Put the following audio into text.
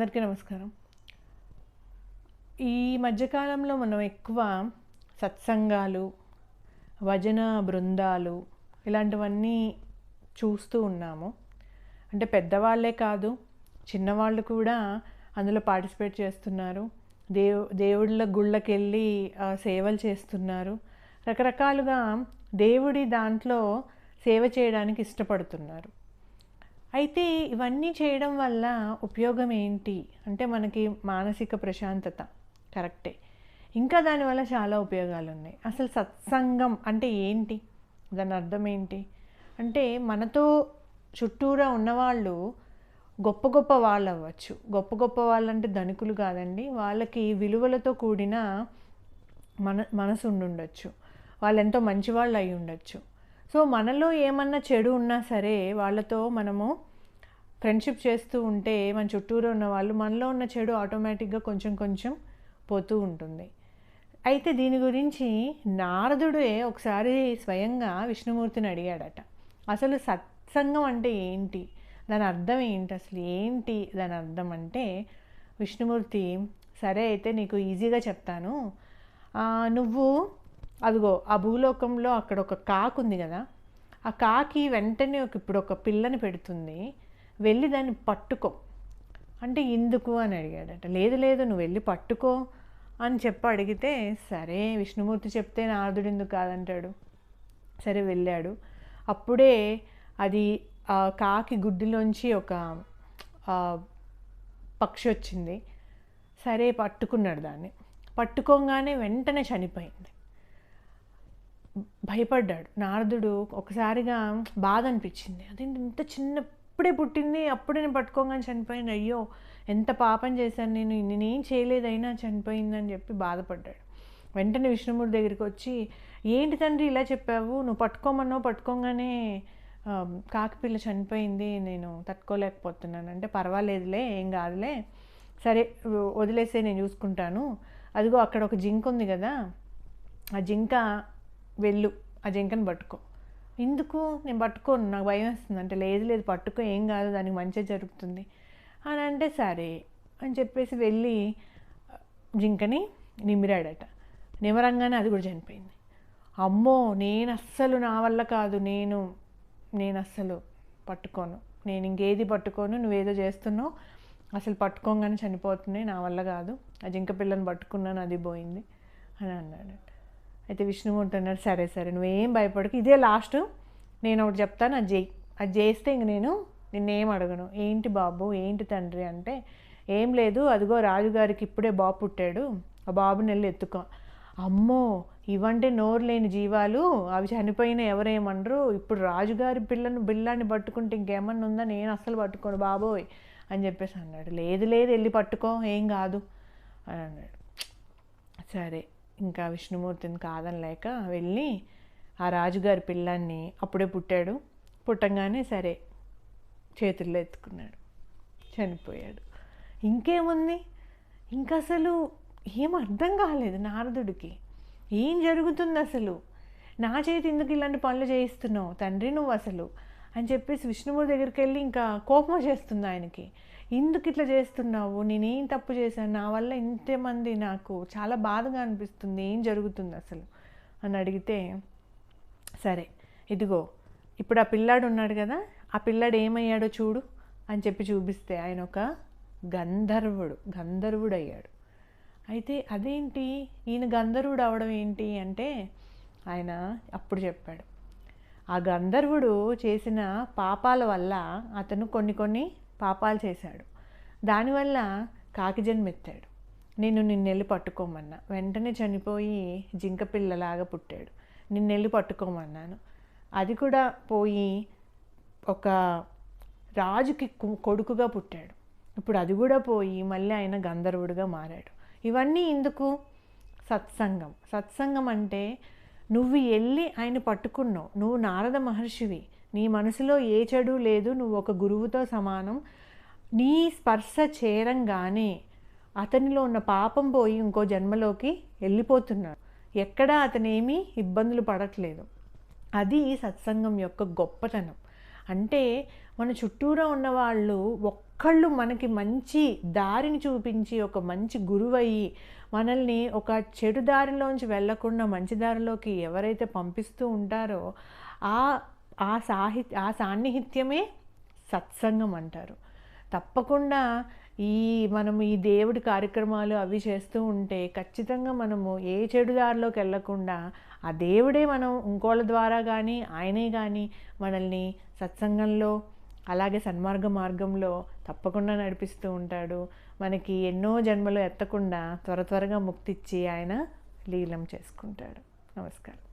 అందరికీ నమస్కారం. ఈ మధ్యకాలంలో మనం ఎక్కువ సత్సంగాలు భజన బృందాలు ఇలాంటివన్నీ చూస్తూ ఉన్నాము. అంటే పెద్దవాళ్ళే కాదు చిన్నవాళ్ళు కూడా అందులో పార్టిసిపేట్ చేస్తున్నారు. దేవు దేవుళ్ళ గుళ్ళకి వెళ్ళి సేవలు చేస్తున్నారు. రకరకాలుగా దేవుడి దాంట్లో సేవ చేయడానికి ఇష్టపడుతున్నారు. అయితే ఇవన్నీ చేయడం వల్ల ఉపయోగం ఏంటి? అంటే మనకి మానసిక ప్రశాంతత కరెక్టే. ఇంకా దానివల్ల చాలా ఉపయోగాలు ఉన్నాయి అసలు సత్సంగం అంటే ఏంటి? దాని అర్థం ఏంటి? అంటే మనతో చుట్టూరా ఉన్నవాళ్ళు గొప్ప గొప్ప వాళ్ళు అవ్వచ్చు గొప్ప గొప్ప వాళ్ళు అంటే ధనికులు కాదండి. వాళ్ళకి విలువలతో కూడిన మన మనసు ఉండుండొచ్చు వాళ్ళు ఎంతో మంచివాళ్ళు అయి ఉండొచ్చు సో మనలో ఏమన్నా చెడు ఉన్నా సరే వాళ్ళతో మనము ఫ్రెండ్షిప్ చేస్తూ ఉంటే మన చుట్టూరు ఉన్న వాళ్ళు మనలో ఉన్న చెడు ఆటోమేటిక్గా కొంచెం కొంచెం పోతూ ఉంటుంది. అయితే దీని గురించి నారదుడే ఒకసారి స్వయంగా విష్ణుమూర్తిని అడిగాడట. అసలు సత్సంగం అంటే ఏంటి? దాని అర్థం ఏంటి? అసలు ఏంటి దాని అర్థం అంటే విష్ణుమూర్తి సరే అయితే నీకు ఈజీగా చెప్తాను. నువ్వు అదిగో ఆ భూలోకంలో అక్కడ ఒక కాకు ఉంది కదా. ఆ కాకి వెంటనే ఒక ఇప్పుడు ఒక పిల్లని పెడుతుంది. వెళ్ళి దాన్ని పట్టుకో. అంటే ఎందుకు అని అడిగాడట. లేదు లేదు నువ్వు వెళ్ళి పట్టుకో అని చెప్పి అడిగితే సరే విష్ణుమూర్తి చెప్తే నారదుడు ఎందుకు కాదంటాడు? సరే వెళ్ళాడు. అప్పుడే అది ఆ కాకి గుడ్డిలోంచి ఒక పక్షి వచ్చింది. సరే పట్టుకున్నాడు దాన్ని. పట్టుకోగానే వెంటనే చనిపోయింది. భయపడ్డాడు. నారదుడు ఒకసారిగా బాధ అనిపించింది. అదేంటి ఇంత చిన్నప్పుడే పుట్టింది అప్పుడే నేను పట్టుకోగానే చనిపోయింది. అయ్యో ఎంత పాపం చేశాను నేను నేనేం చేయలేదైనా చనిపోయిందని చెప్పి బాధపడ్డాడు. వెంటనే విష్ణుమూర్తి దగ్గరికి వచ్చి ఏంటి తండ్రి ఇలా చెప్పావు? నువ్వు పట్టుకోమన్నావు పట్టుకోగానే కాకిపిల్ల చనిపోయింది నేను తట్టుకోలేకపోతున్నాను. అంటే పర్వాలేదులే ఏం కాదులే. సరే వదిలేసే నేను చూసుకుంటాను. అదిగో అక్కడ ఒక జింక ఉంది కదా ఆ జింక వెళ్ళు ఆ జింకను పట్టుకో. ఎందుకు? నేను పట్టుకోను నాకు భయం వేస్తుంది. అంటే లేదు లేదు పట్టుకో ఏం కాదు దానికి మంచిగా జరుగుతుంది. అని అంటే సరే అని చెప్పేసి వెళ్ళి జింకని నిమిరాడట. నిమరంగానే అది కూడా చనిపోయింది. అమ్మో నేను అస్సలు నా వల్ల కాదు నేను నేను అస్సలు పట్టుకోను. నేను ఇంకేది పట్టుకోను నువ్వేదో చేస్తున్నావు అసలు పట్టుకోగానే చనిపోతున్నాయి నా వల్ల కాదు. ఆ జింక పిల్లని పట్టుకున్నాను అది పోయింది అని అన్నాడు అయితే విష్ణుమూర్తి అన్నాడు సరే సరే నువ్వేం భయపడకు. ఇదే లాస్ట్. నేను ఒకటి చెప్తాను అది చేయి. అది చేస్తే ఇంక నేను నిన్నేం అడగను. ఏంటి బాబు ఏంటి తండ్రి అంటే ఏం లేదు అదిగో రాజుగారికి ఇప్పుడే బాబు పుట్టాడు. ఆ బాబుని వెళ్ళి ఎత్తుకో. అమ్మో ఇవంటే నోరు లేని జీవాలు. అవి చనిపోయిన ఎవరేమనరు. ఇప్పుడు రాజుగారి పిల్లను బిల్లాన్ని పట్టుకుంటే ఇంకేమన్నా ఉందా? నేను అస్సలు పట్టుకోను బాబోయ్ అని చెప్పేసి అన్నాడు. లేదు లేదు వెళ్ళి పట్టుకో ఏం కాదు అని అన్నాడు. సరే. ఇంకా విష్ణుమూర్తిని కాదనలేక వెళ్ళి ఆ రాజుగారి పిల్లాన్ని అప్పుడే పుట్టాడు. పుట్టంగానే సరే చేతుల్లో ఎత్తుకున్నాడు. చనిపోయాడు. ఇంకేముంది? ఇంకా అసలు ఏం అర్థం కాలేదు నారదుడికి. ఏం జరుగుతుంది అసలు? నా చేతి ఎందుకు ఇలాంటి పనులు చేయిస్తున్నావు? తండ్రి నువ్వు అసలు అని చెప్పేసి విష్ణుమూర్తి దగ్గరికి వెళ్ళి ఇంకా కోపం చేస్తుంది ఆయనకి. ఎందుకు ఇట్లా చేస్తున్నావు? నేనేం తప్పు చేశాను? నా వల్ల ఇంతమంది నాకు చాలా బాధగా అనిపిస్తుంది. ఏం జరుగుతుంది అసలు? అని అడిగితే సరే ఇదిగో ఇప్పుడు ఆ పిల్లాడు ఉన్నాడు కదా ఆ పిల్లాడు ఏమయ్యాడో చూడు అని చెప్పి చూపిస్తే ఆయన ఒక గంధర్వుడు గంధర్వుడు అయ్యాడు అయితే అదేంటి? ఈయన గంధర్వుడు అవడం ఏంటి? అంటే ఆయన అప్పుడు చెప్పాడు. ఆ గంధర్వుడు చేసిన పాపాల వల్ల అతను కొన్ని కొన్ని పాపాలు చేశాడు. దానివల్ల కాకి జన్మెత్తాడు నేను నిన్నెళ్ళి పట్టుకోమన్నా. వెంటనే చనిపోయి జింక పిల్లలాగా పుట్టాడు. నిన్నెళ్ళి పట్టుకోమన్నాను. అది కూడా పోయి ఒక రాజుకి కొడుకుగా పుట్టాడు. ఇప్పుడు అది కూడా పోయి మళ్ళీ ఆయన గంధర్వుడిగా మారాడు. ఇవన్నీ ఎందుకు సత్సంగం. సత్సంగం అంటే నువ్వు వెళ్ళి ఆయన పట్టుకున్నావు. నువ్వు నారద మహర్షివి. నీ మనసులో ఏ చెడు లేదు. నువ్వు ఒక గురువుతో సమానం. నీ స్పర్శ చేరంగానే అతనిలో ఉన్న పాపం పోయి ఇంకో జన్మలోకి వెళ్ళిపోతున్నాడు. ఎక్కడా అతనేమీ ఇబ్బందులు పడట్లేదు. అది సత్సంగం యొక్క గొప్పతనం. అంటే మన చుట్టూరా ఉన్న వాళ్ళు ఒక్కళ్ళు మనకి మంచి దారిని చూపించి ఒక మంచి గురువయ్యి మనల్ని ఒక చెడు దారిలోంచి వెళ్ళకుండా మంచి దారిలోకి ఎవరైతే పంపిస్తూ ఉంటారో ఆ ఆ సాహి ఆ సాన్నిహిత్యమే సత్సంగం అంటారు. తప్పకుండా ఈ మనం ఈ దేవుడి కార్యక్రమాలు అవి చేస్తూ ఉంటే ఖచ్చితంగా మనము ఏ చెడు దారిలోకి వెళ్ళకుండా ఆ దేవుడే మనం ఇంకోళ్ళ ద్వారా కానీ ఆయనే కానీ మనల్ని సత్సంగంలో అలాగే సన్మార్గ మార్గంలో తప్పకుండా నడిపిస్తూ ఉంటాడు. మనకి ఎన్నో జన్మలు ఎత్తకుండా త్వర త్వరగా ముక్తిచ్చి ఆయన లీలం చేసుకుంటాడు. నమస్కారం.